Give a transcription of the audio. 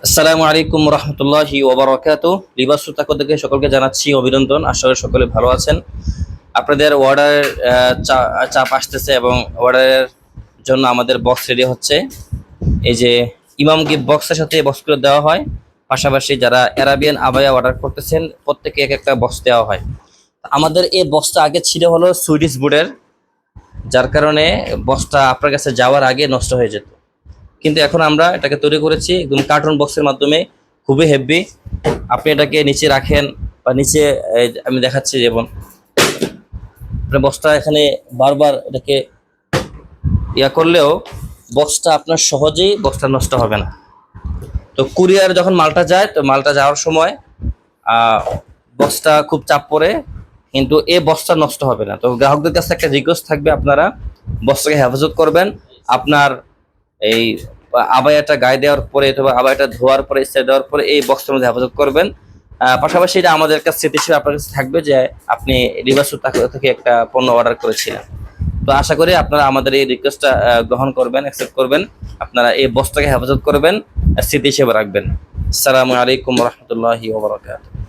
আসসালামু আলাইকুম রহমতুল্লাহি ওবরাকাত লিবাস সুতাক থেকে সকলকে জানাচ্ছি অভিনন্দন। করি সকলে ভালো আছেন। আপনাদের অর্ডারের চাপ আসতেছে এবং অর্ডারের জন্য আমাদের বক্স রেডি হচ্ছে। এই যে ইমাম গিফট বক্সের সাথে বক্সগুলো দেওয়া হয়। পাশাপাশি যারা অ্যারাবিয়ান আবায়া অর্ডার করতেছেন, প্রত্যেকে এক একটা বক্স দেওয়া হয়। আমাদের এই বক্সটা আগে ছিল হলো সুইডিশ বোর্ডের যার কারণে বক্সটা আপনার কাছে যাওয়ার আগে নষ্ট হয়ে যেত। কিন্তু এখন আমরা এটাকে তৈরি করেছি একদম কার্টুন বক্সের মাধ্যমে, খুবই হেভি আপনি এটাকে নিচে রাখেন বা নিচে আমি দেখাচ্ছি যেমন বক্সটা এখানে বারবার এটাকে ইয়া করলেও বক্সটা আপনার সহজেই বক্সটা নষ্ট হবে না। তো কুরিয়ার যখন মালটা যায়, তো মালটা যাওয়ার সময় বক্সটা খুব চাপ পড়ে, কিন্তু এ বক্সটা নষ্ট হবে না। তো গ্রাহকদের কাছে একটা রিকোয়েস্ট থাকবে, আপনারা বক্সটাকে হেফাজত করবেন। আপনার এই আবায়াটা গায়ে দেওয়ার পরে অথবা আবায়াটা ধোয়ার পরে ইস্ত্রি দেওয়ার পরে এই বক্সের মধ্যে হেফাজত করবেন। পাশাপাশি এটা আমাদের কাছে স্মৃতি হিসেবে আপনার কাছে থাকবে যে আপনি রিভার্সু থেকে একটা পণ্য অর্ডার করেছিলেন। তো আশা করি আপনারা আমাদের এই রিকোয়েস্টটা গ্রহণ করবেন অ্যাকসেপ্ট করবেন। আপনারা এই বক্সটাকে হেফাজত করবেন স্মৃতি হিসেবে রাখবেন। আসসালামু আলাইকুম রহমতুল্লাহি ওবরাকাতুহ